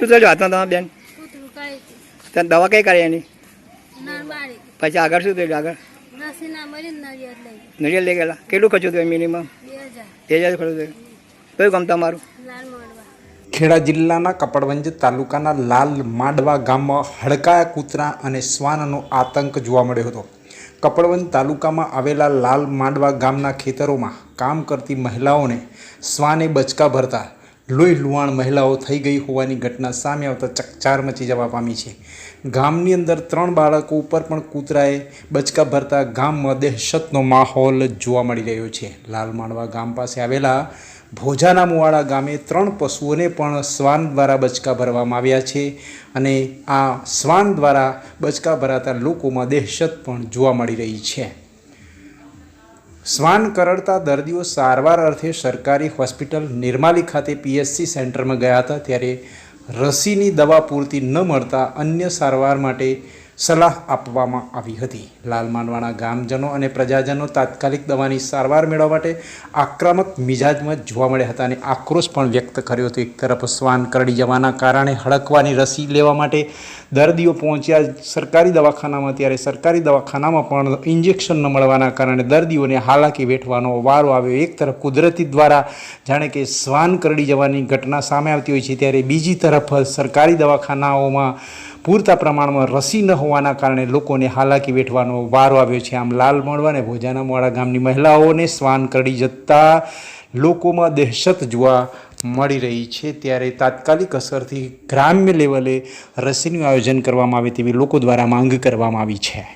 શું થયું હાથમાં તમારા બેન? તને ત્યાં દવા કઈ કરી એની? પછી આગળ શું થયું આગળ? નડિયાદ લઈ ગયેલા. કેટલું ખર્ચું થયું મિનિમમ? બે હજાર. ખર્ચું થયું. કયું ગામ તમારું? ખેડા જિલ્લાના કપડવંજ તાલુકાના લાલ માંડવા ગામમાં હડકાયા કૂતરા અને શ્વાનનો આતંક જોવા મળ્યો હતો. કપડવંજ તાલુકામાં આવેલા લાલ માંડવા ગામના ખેતરોમાં કામ કરતી મહિલાઓને શ્વાને બચકા ભરતા લોહી લુહાણ મહિલાઓ થઈ ગઈ હોવાની ઘટના સામે આવતા ચકચાર મચી જવા પામી છે. ગામની અંદર ત્રણ બાળકો ઉપર પણ કૂતરાએ બચકા ભરતા ગામમાં દહેશતનો માહોલ જોવા મળી રહ્યો છે. લાલ માંડવા ગામ પાસે આવેલા ભોજાના મુવાડા ગામે ત્રણ પશુઓને પણ શ્વાન દ્વારા બચકા ભરવામાં આવ્યા છે અને આ શ્વાન દ્વારા બચકા ભરાતા લોકોમાં દહેશત પણ જોવા મળી રહી છે. શ્વાન કરડતા દર્દીઓ સારવાર અર્થે સરકારી હોસ્પિટલ નિર્માલી ખાતે પીએચસી સેન્ટરમાં ગયા હતા, ત્યારે રસીની દવા પૂરતી ન મળતા અન્ય સારવાર માટે સલાહ આપવામાં આવી હતી. લાલ માંડવાના ગામજનો અને પ્રજાજનો તાત્કાલિક દવાની સારવાર મેળવવા માટે આક્રમક મિજાજમાં જોવા મળ્યા હતા અને આક્રોશ પણ વ્યક્ત કર્યો હતો. એક તરફ શ્વાન કરડી જવાના કારણે હડકવાની રસી લેવા માટે દર્દીઓ પહોંચ્યા સરકારી દવાખાનામાં, ત્યારે સરકારી દવાખાનામાં પણ ઇન્જેક્શન ન મળવાના કારણે દર્દીઓને હાલાકી વેઠવાનો વારો આવ્યો. એક તરફ કુદરતી દ્વારા જાણે કે શ્વાન કરડી જવાની ઘટના સામે આવતી હોય છે, ત્યારે બીજી તરફ સરકારી દવાખાનાઓમાં પૂરતા પ્રમાણમાં રસી ન હોવાના કારણે લોકોને હાલાકી વેઠવાનો વારો આવ્યો છે. આમ લાલ મળવા અને ભોજાના મોડા ગામની મહિલાઓને શ્વાન કરડી જતા લોકોમાં દહેશત જોવા મળી રહી છે. ત્યારે તાત્કાલિક અસરથી ગ્રામ્ય લેવલે રસીનું આયોજન કરવામાં આવે તેવી લોકો દ્વારા માંગ કરવામાં આવી છે.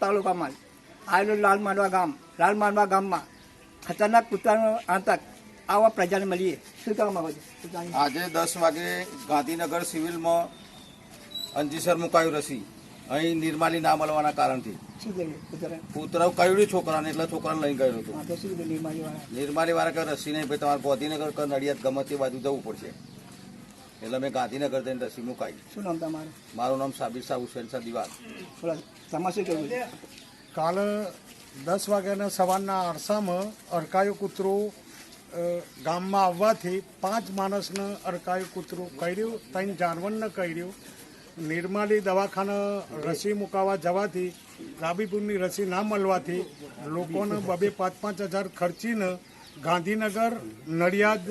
તાલુકામાં આવેલું લાલ માંડવા ગામ. લાલ માંડવા ગામમાં ખતરનાક કૂતરાનો આતંક આવા પ્રજાને મળીએ. શું કહેવા માંગો છો? આજે દસ વાગે ગાંધીનગર સિવિલમાં અંજીસર મુકાયું રસી. અહીં નિર્માલી ના મળવાના કારણથી. શું કર્યું કૂતરા કૂતરાઓ કયું છોકરાને? એટલે છોકરાને લઈને ગયો હતો. નિર્માલી વાળા નિર્માલી વાળા કે રસી નહીં ભાઈ તમારે ગાંધીનગર કે નડિયાદ ગમે તે બાજુ જવું પડશે. એટલે મેં ગાંધીનગર જઈને રસી મુકાઈ. શું નામ તમારું? મારું નામ સાબિર શાહ હુસેન શાહ દિવાલ. તમારે શું કહેવું કાલે દસ વાગ્યાના સવારના અરસામાં અડકાયો કૂતરું ગામમાં આવવાથી પાંચ માણસને અરકાયું કૂતરું કર્યું, ત્રણ જાનવરને કર્યું. નિર્માલી દવાખાના રસી મુકાવા જવાથી, રાબીપુરની રસી ના મળવાથી લોકોને બબે પાંચ પાંચ હજાર ખર્ચીને ગાંધીનગર, નડિયાદ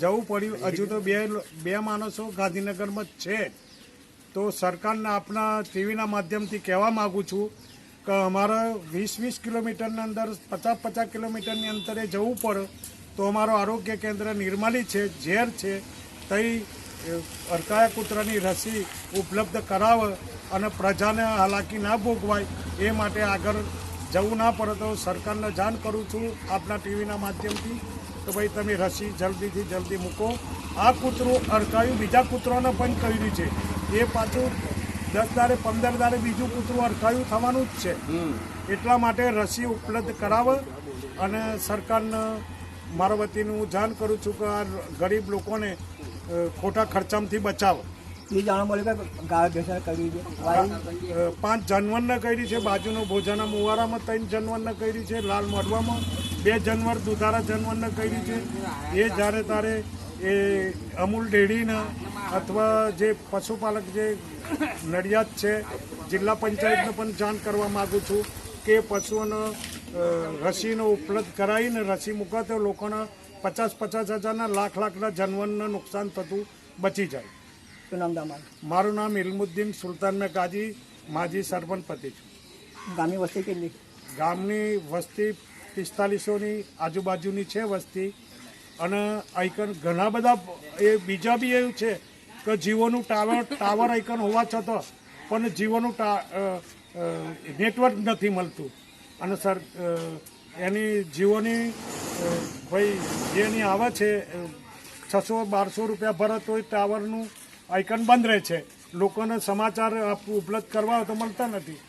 જવું પડ્યું. હજુ તો બે બે માણસો ગાંધીનગરમાં છે. તો સરકારને આપના ટીવીના માધ્યમથી કહેવા માગું છું કે અમારે વીસ વીસ કિલોમીટરની અંદર, પચાસ પચાસ કિલોમીટરની અંતરે જવું પડે. તો અમારો આરોગ્ય કેન્દ્ર નિર્મલી છે ઝેર છે તઈ અરકાયા કૂતરાની રસી ઉપલબ્ધ કરાવે અને પ્રજાને હાલાકી ના ભોગવાય એ માટે આગળ જવું ના પડે તો સરકારને જાણ કરું છું આપના ટીવીના માધ્યમથી. તો ભાઈ તમે રસી જલ્દીથી જલ્દી મૂકો. આ કૂતરું અરકાયું બીજા કૂતરોને પણ કર્યું છે. એ પાછું દસ દાડે પંદર દાડે બીજું કૂતરું અરકાયું થવાનું જ છે. એટલા માટે રસી ઉપલબ્ધ કરાવે અને સરકારને મારા વતીનું હું જાણ કરું છું કે આ ગરીબ લોકોને ખોટા ખર્ચામાંથી બચાવો. પાંચ જનવરને કરી છે બાજુનો ભોજાના મુવારામાં ત્રણ જનવરને કરી છે લાલ મડવામાં બે જાનવર દુધારા જનવરને કરી છે. એ જ્યારે તારે એ અમૂલ ડેરીના અથવા જે પશુપાલક જે નડિયાદ છે જિલ્લા પંચાયતને પણ જાણ કરવા માગું છું કે પશુઓનો રસીનો ઉપલબ્ધ કરાવીને રસી મૂકવા તો લોકોના પચાસ પચાસ હજારના લાખ લાખના જનવનને નુકસાન થતું બચી જાય. મારું નામ ઇલમુદ્દીન સુલતાન મેં કાજી માજી સરપંચ પતિ છું. ગામની વસ્તી કેટલી? ગામની વસ્તી પિસ્તાલીસોની આજુબાજુની છે વસ્તી અને આઈકન ઘણા બધા એ બીજા બી એવું છે કે જીઓનું ટાવર ટાવર આઈકન હોવા છતાં પણ અ, નેટવર્ક નથી મળતું. અને સર એની જીઓની ભાઈ જેની આવે છે છસો બારસો રૂપિયા ભરે હોય ટાવરનું આઇકન બંધ રહે છે. લોકોને સમાચાર આપવું ઉપલબ્ધ કરવા હોય તો મળતા નથી.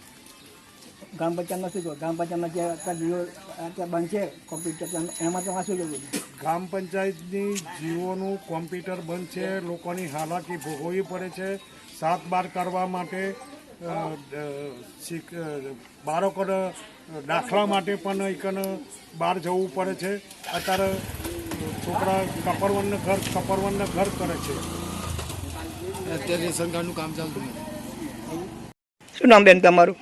ગ્રામ પંચાયતમાં શું કહ્યું ગ્રામ પંચાયતમાં જે અત્યારે જીઓ અત્યારે બંધ છે કોમ્પ્યુટર એમાં તમારે શું કહ્યું ગ્રામ પંચાયતની જીઓનું કોમ્પ્યુટર બંધ છે લોકોની હાલાકી ભોગવવી પડે છે સાત બાર કરવા માટે બાળકોને દાખલા માટે પણ એકને બહાર જવું પડે છે. અત્યારે છોકરા કપરવનને ઘર કપરવનને ઘર કરે છે. અત્યારે રેશન કાર્ડનું કામ ચાલતું શું નામ બેન તમારું?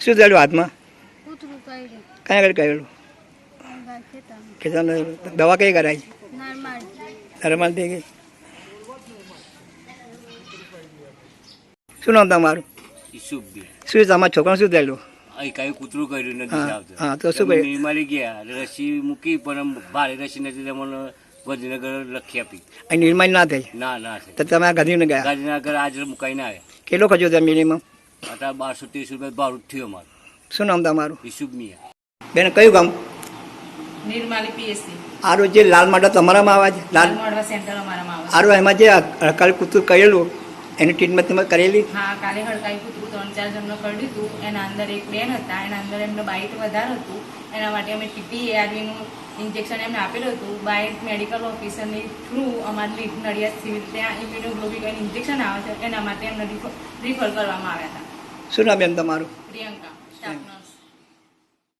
શું થયેલું હાથમાં? કયા આગળ કહેલું ખેતરમાં. દવા કઈ કરાય નાન બાળી થઈ ગઈ શું નામ તમારું? શું તમારા છોકરા શું થયેલું? અહીં કાંઈ કૂતરું કર્યું નથી હા, આવતું. તો શું કર્યું? નિર્માલી ગયા રસી મૂકી પણ ભારે રસી નથી તમને ગાંધીનગર લખી આપી. અહીં નિર્માણ ના થઈ? ના ના તો તમે ગાંધીનગર ગાંધીને ગયા? ગાંધીનગર આજે મુકાઈને આવ્યા. કેટલો ખર્ચો તમે મિનિમમ અત્યારે બારસો ત્રીસ રૂપિયા ભાડું થયો અમારું શું નામ તમારું? ઈસુફ મિયા. બેન કયું ગામ? નિર્માલી પીએસસી. આરો જે લાલ માટા તમારામાં આવે છે? લાલ માટા સેન્ટર અમારામાં આવે આરો એમાં જે અકાલ કૂતરું કરેલું એની ટ્રીટમેન્ટ તમે કરેલી? હા કાલે હડકાઈ કૂતરું ત્રણ ચાર જણનું કર્યું હતું એના અંદર એક બેન હતા. એના અંદર એમનો બાઇટ વધારે હતું. એના માટે અમે ટીટી એઆરવીનું ઇન્જેક્શન એમને આપેલું હતું. બાઇટ મેડિકલ ઓફિસરની થ્રુ અમારી નડિયાદ સિવિલ ત્યાં ઇમ્યુનોગ્લોબિકન ઇન્જેક્શન આવે છે. એના માટે એમને રિફર કરવામાં આવ્યા હતા. શું નામ એમ તમારું? પ્રિયંકા સ્ટાફ